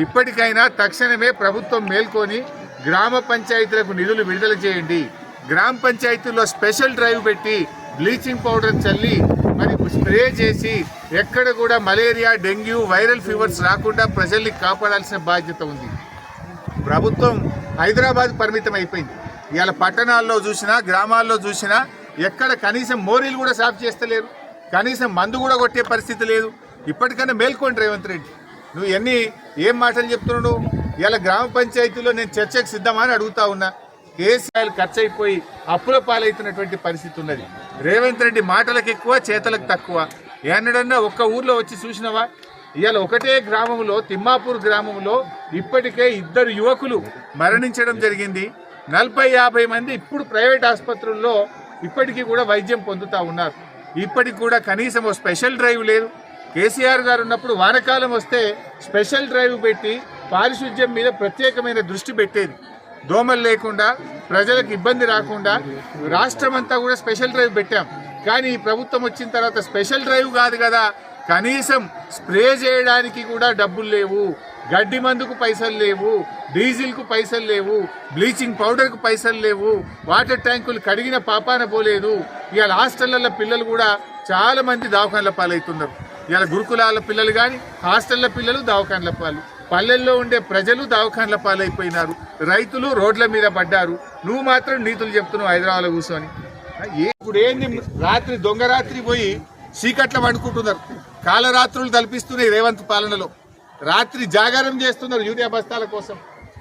ఇప్పటికైనా తక్షణమే ప్రభుత్వం మేల్కొని గ్రామ పంచాయతీలకు నిధులు విడుదల చేయండి. గ్రామ పంచాయతీల్లో స్పెషల్ డ్రైవ్ పెట్టి బ్లీచింగ్ పౌడర్ చల్లి మరి స్ప్రే చేసి ఎక్కడ కూడా మలేరియా డెంగ్యూ వైరల్ ఫీవర్స్ రాకుండా ప్రజల్ని కాపాడాల్సిన బాధ్యత ఉంది. ప్రభుత్వం హైదరాబాద్ పరిమితం అయిపోయింది. ఇవాళ పట్టణాల్లో చూసినా గ్రామాల్లో చూసినా ఎక్కడ కనీసం మోరీలు కూడా సాఫ్ చేస్తలేరు. కనీసం మందు కూడా కొట్టే పరిస్థితి లేదు. ఇప్పటికైనా మేల్కోండి రేవంత్ రెడ్డి. నువ్వు ఎన్ని ఏం మాటలు చెప్తున్నావు ఇలా గ్రామ పంచాయతీలో నేను చర్చకు సిద్ధమా అని అడుగుతా ఉన్నా. కేసీఆర్ ఖర్చు అయిపోయి అప్పుల పాలవుతున్నటువంటి పరిస్థితి ఉన్నది. రేవంత్ రెడ్డి మాటలకు ఎక్కువ చేతలకు తక్కువ. ఎన్నడన్నా ఒక్క ఊర్లో వచ్చి చూసినవా? ఇవాళ ఒకటే గ్రామంలో తిమ్మాపూర్ గ్రామంలో ఇప్పటికే ఇద్దరు యువకులు మరణించడం జరిగింది. నలభై యాభై మంది ఇప్పుడు ప్రైవేట్ ఆసుపత్రుల్లో ఇప్పటికీ కూడా వైద్యం పొందుతూ ఉన్నారు. ఇప్పటికి కూడా కనీసం ఓ స్పెషల్ డ్రైవ్ లేదు. కేసీఆర్ గారు ఉన్నప్పుడు వానకాలం వస్తే స్పెషల్ డ్రైవ్ పెట్టి పారిశుద్ధ్యం మీద ప్రత్యేకమైన దృష్టి పెట్టేది. దోమలు లేకుండా ప్రజలకు ఇబ్బంది రాకుండా రాష్ట్రం అంతా కూడా స్పెషల్ డ్రైవ్ పెట్టాం. కానీ ఈ ప్రభుత్వం వచ్చిన తర్వాత స్పెషల్ డ్రైవ్ కాదు కదా. కనీసం స్ప్రే చేయడానికి కూడా డబ్బులు లేవు. గడ్డి మందుకు పైసలు లేవు. డీజిల్కు పైసలు లేవు. బ్లీచింగ్ పౌడర్కు పైసలు లేవు. వాటర్ ట్యాంకులు కడిగిన పాపాన పోలేదు. ఇవాళ హాస్టళ్ళలో పిల్లలు కూడా చాలామంది దవాఖాన్ల పాలవుతున్నారు. ఇవాళ గురుకులాల పిల్లలు కానీ హాస్టళ్ళ పిల్లలు దవాఖాన్ల పాలు. పల్లెల్లో ఉండే ప్రజలు దవాఖాన్ల పాలైపోయినారు. రైతులు రోడ్ల మీద పడ్డారు. నువ్వు మాత్రం నీతులు చెప్తున్నావు హైదరాబాద్లో కూర్చొని. ఇప్పుడు ఏంది? రాత్రి దొంగ రాత్రి పోయి చీకట్ల వండుకుంటున్నారు కాలరాత్రులు తలపిస్తున్నాయి రేవంత్ పాలనలో. రాత్రి జాగారం చేస్తున్నారు యూరియా బస్తాల కోసం.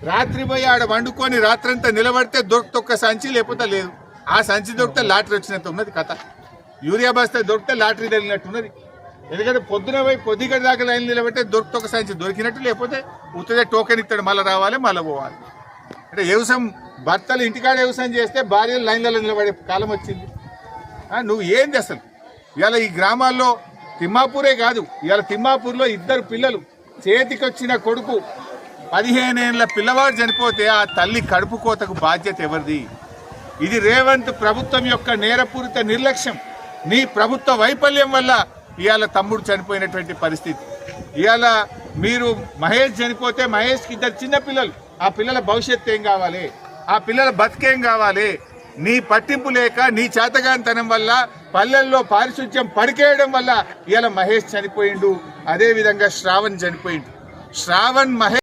రాత్రి పోయి ఆడ వండుకొని రాత్రంతా నిలబడితే దొరికితే ఒక్క సంచి లేకపోతే లేదు. ఆ సంచి దొరికితే లాటరీ వచ్చినట్టు ఉన్నది కథ. యూరియా బస్తా దొరికితే లాటరీ తగిలినట్టున్నది ఎందుకంటే పొద్దున పోయి కొద్దిగా దాకా లైన్ నిలబెట్టే దొరికితే ఒక సంచి దొరికినట్టు లేకపోతే ఉత్తదే టోకెన్ ఇస్తాడు మళ్ళీ రావాలి మళ్ళీ పోవాలి. అంటే వ్యవసాయం భర్తలు ఇంటికాడ వ్యవసాయం చేస్తే భార్యలు లైన్లలో నిలబడే కాలం వచ్చింది. నువ్వు ఏంది అసలు? ఇవాళ ఈ గ్రామాల్లో తిమ్మాపూరే కాదు ఇవాళ తిమ్మాపూర్లో ఇద్దరు పిల్లలు చేతికొచ్చిన కొడుకు పదిహేనేళ్ళ పిల్లవాడు చనిపోతే ఆ తల్లి కడుపు కోతకు బాధ్యత ఎవరిది? ఇది రేవంత్ ప్రభుత్వం యొక్క నేరపూరిత నిర్లక్ష్యం. నీ ప్రభుత్వ వైఫల్యం వల్ల ఇవాళ తమ్ముడు చనిపోయినటువంటి పరిస్థితి. ఇవాళ మీరు మహేష్ చనిపోతే మహేష్కి ఇద్దరు చిన్న పిల్లలు. ఆ పిల్లల భవిష్యత్తు ఏం కావాలి? ఆ పిల్లల బతికేం కావాలి? నీ పట్టింపు లేక నీ చేతగానితనం వల్ల పల్లెల్లో పారిశుధ్యం పడికేయడం వల్ల ఇవాళ మహేష్ చనిపోయిండు. అదే విధంగా శ్రావణ్ చనిపోయిండు. శ్రావణ్ మహేష్